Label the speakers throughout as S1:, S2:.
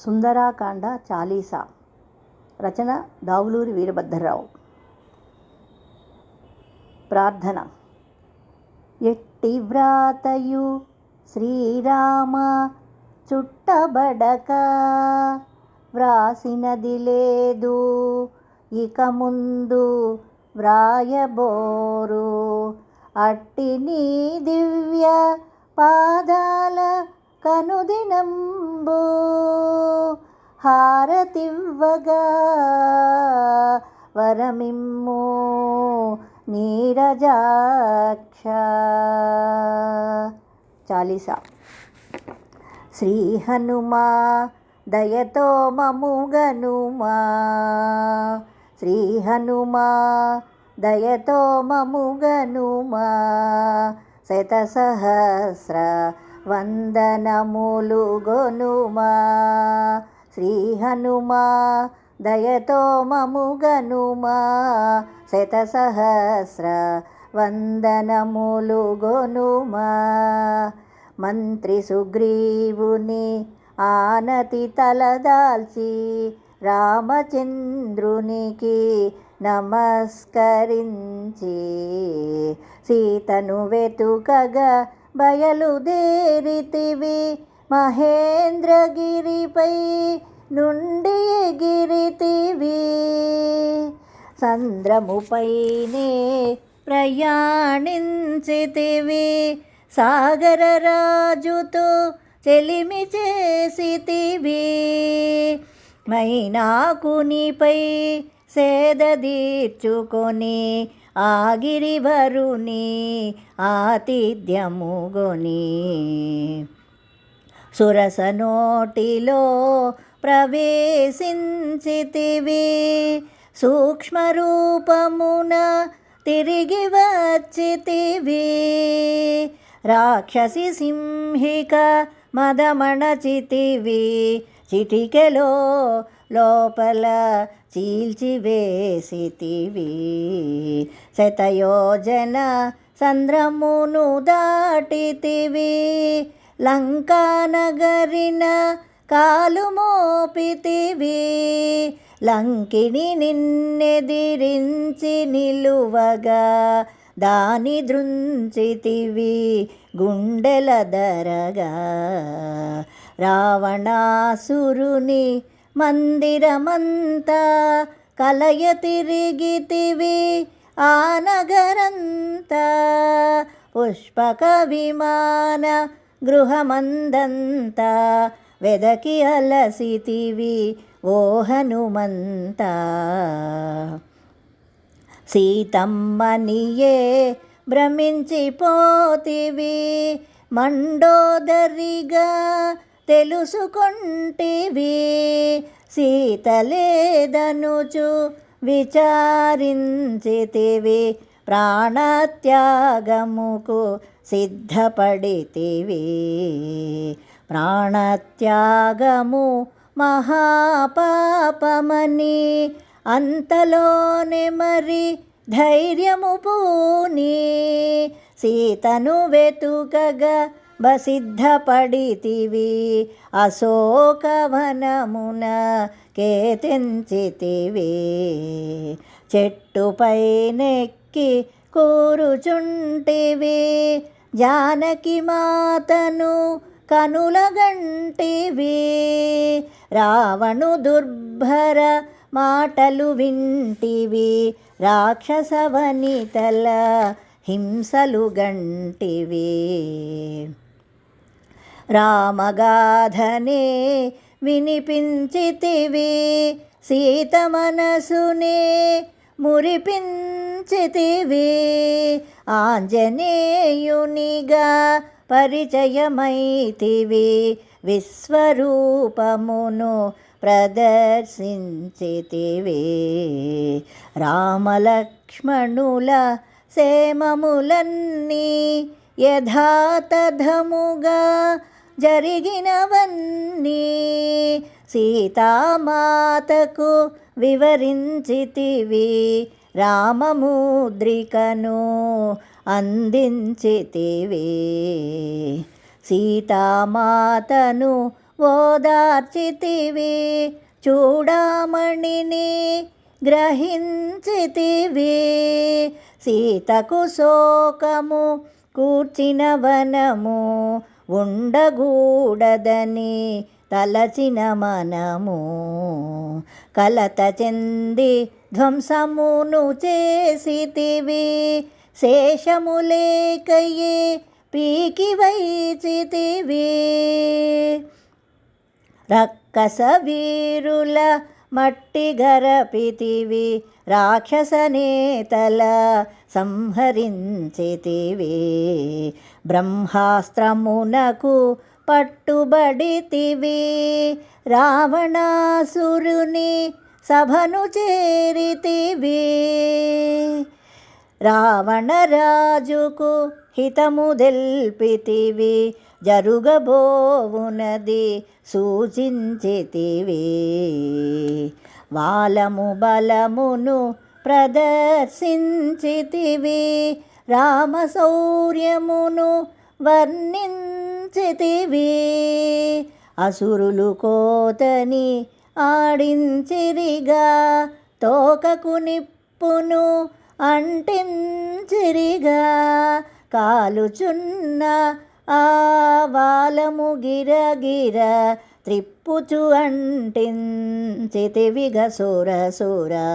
S1: సుందరాకాండ చాలీసా. రచన దావులూరి వీరభద్రరావు. ప్రార్థన. ఎట్టి వ్రాతయు శ్రీరామ చుట్టబడక వ్రాసినది లేదు. ఇక ముందు వ్రాయబోరు. అట్టి నీ దివ్య పాదాల కనుదినంబు హారతివ్వగా వరమిమ్ము నీరజాక్ష. చాలీసా. శ్రీ హనుమా దయతో మముగనుమా. శ్రీ హనుమా దయతో మముగనుమా. శత సహస్ర వందనములు గొనుమా. శ్రీ హనుమా దయతో మముగనుమా శత సహస్ర వందనములు గొనుమా. మంత్రి సుగ్రీవుని ఆనతి తలదాల్చి రామచంద్రునికి నమస్కరించి సీతను వెతుకగా బయలుదేరితివి మహేంద్రగిరిపై నుండి ఎగిరితివి. సంద్రముపైనే ప్రయాణించితివి. సాగరరాజుతో చెలిమి చేసితివి. మైనాకునిపై సేద ఆగిరి ఆగిరివరుని ఆతిథ్యముగొని. సురస నోటిలో ప్రవేశించితివి సూక్ష్మరూపమున తిరిగి వచ్చితివి. రాక్షసి సింహిక మదమణచితివి చిటికెలో లోపల చీల్చివేసితివి శతయోజన సంద్రమును దాటితివి. లంకానగరిన కాలు మోపితివి. లంకిని నిన్నెదిరించి నిలువగా దాని దృంచితివి. గుండెల దరగా రావణాసురుని మందిరమంతా కలయ తిరిగితివి ఆ నగరంతా. పుష్పక విమాన గృహమందంతా వెదకి అలసితివి ఓ హనుమంత. సీతమ్మనియే భ్రమించిపోతివి మండోదరిగా తెలుసుకొంటివి. సీతలేదనుచు విచారించితివి. ప్రాణత్యాగముకు సిద్ధపడితివి. ప్రాణత్యాగము మహాపాపమని అంతలోనే మరి ధైర్యము పూని. సీతను వెతుకగా బసిద్ధపడితివి. అశోకవనమున కేతించితివి. చెట్టుపై నెక్కి కూరుచుంటివి. జానకి మాతను కనులగంటివి. రావణు దుర్భర మాటలు వింటివి. రాక్షసవనితల హింసలు గంటివి. రామగాధనే వినిపించితివి సీత మనసునే మురిపించితివి. ఆంజనేయునిగా పరిచయమైతివి విశ్వరూపమును ప్రదర్శించితివి. రామలక్ష్మణుల సేమములన్నీ యథాతథముగా జరిగినవన్నీ సీతామాతకు వివరించితివి. రామముద్రికను అందించితివి. సీతామాతను ఓదార్చితివి. చూడమణిని గ్రహించితివి. సీతకు శోకము కూర్చిన వనము ఉండగూడదని తలచిన మనము. కలత చెంది ధ్వంసమును చేసితివి శేషము లేకయే పీకి వైచితివి. రక్కస వీరుల మట్టి గరపితివి రాక్షస నేతల సంహరించితివి. బ్రహ్మాస్త్రమునకు పట్టుబడితివి. రావణాసురుని సభను చేరితివి. రావణరాజుకు హితము దెల్పితివి. జరుగబోవునది సూచించితివి. వాలము బలమును ప్రదర్శించితివి. రామశౌర్యమును వర్ణించితివి. అసురులు కోతని ఆడించిరిగా తోకకు నిప్పును అంటించిరిగా కాలుచున్న ఆ వాలము గిరగిర త్రిప్పుచు అంటించితివిగ సుర సూరా.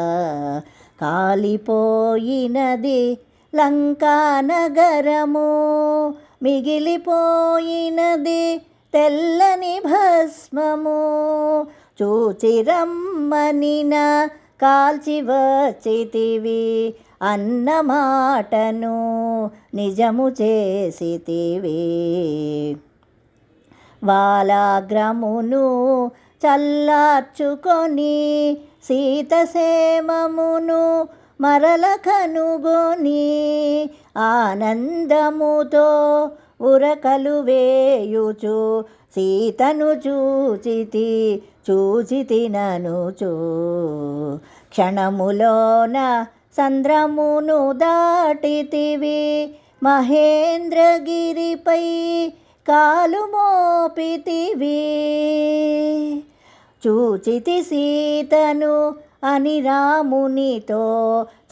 S1: కాలిపోయినది లంకా నగరము. మిగిలిపోయినది తెల్లని భస్మము. చూచిరమ్మనిన కాల్చి వచ్చితివి అన్న మాటను నిజము చేసితివి. వాలాగ్రమును చల్లార్చుకొని సీతసేమమును మరల కనుగొని ఆనందముతో ఉరకలు వేయుచు సీతను చూచితి చూచితి ననుచు. క్షణములోన సంద్రమును దాటితివి మహేంద్రగిరిపై కాలు మోపితివి. చూచితి సీతను అని రామునితో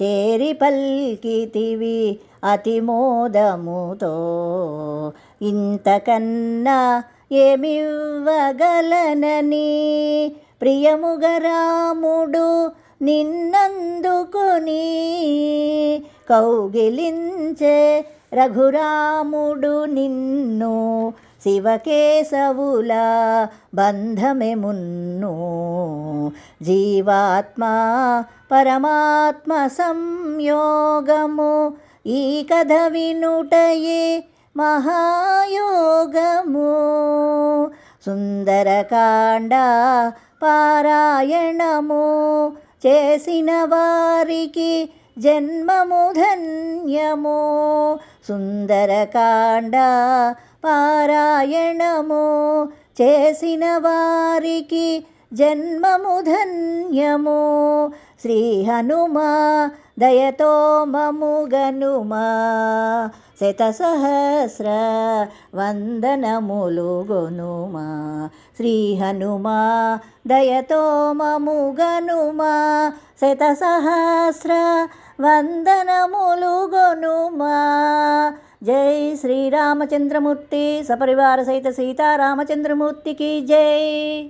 S1: చేరి పల్కితివి అతి మోదముతో. ఇంతకన్నా ఏమివ్వగలనని ప్రియముగ రాముడు కౌగిలించే రఘురాముడు నిన్ను శివకేశవుల బంధమెమున్ను జీవాత్మ పరమాత్మ సంయోగము ఈ కథ వినుటయే మహాయోగము. సుందరకాండ పారాయణము చేసిన వారికి జన్మముధన్యము సుందరకాండ పారాయణము చేసిన వారికి జన్మము ధన్యము శ్రీ హనుమా దయతో మముగనుమా శతసహస్ర వందనములు గొనుమా శ్రీ హనుమా దయతో మముగనుమా శతసహస్ర వందనములు గొనుమా. జై శ్రీరామచంద్రమూర్తి సపరివార సహిత సీతారామచంద్రమూర్తికి జై.